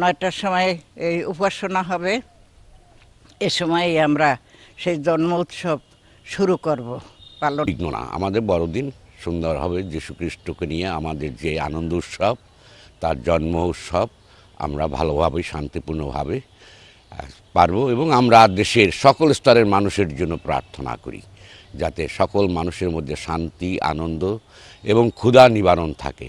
নয়টার সময় এই উপাসনা হবে। এ সময়ই আমরা সেই জন্ম উৎসব শুরু করব, পালন না আমাদের বড়দিন সুন্দর হবে। খ্রিস্টকে নিয়ে আমাদের যে আনন্দ উৎসব, তার জন্ম উৎসব, আমরা ভালোভাবে, শান্তিপূর্ণভাবে পারব এবং আমরা দেশের সকল স্তরের মানুষের জন্য প্রার্থনা করি, যাতে সকল মানুষের মধ্যে শান্তি, আনন্দ এবং ক্ষুধা নিবারণ থাকে।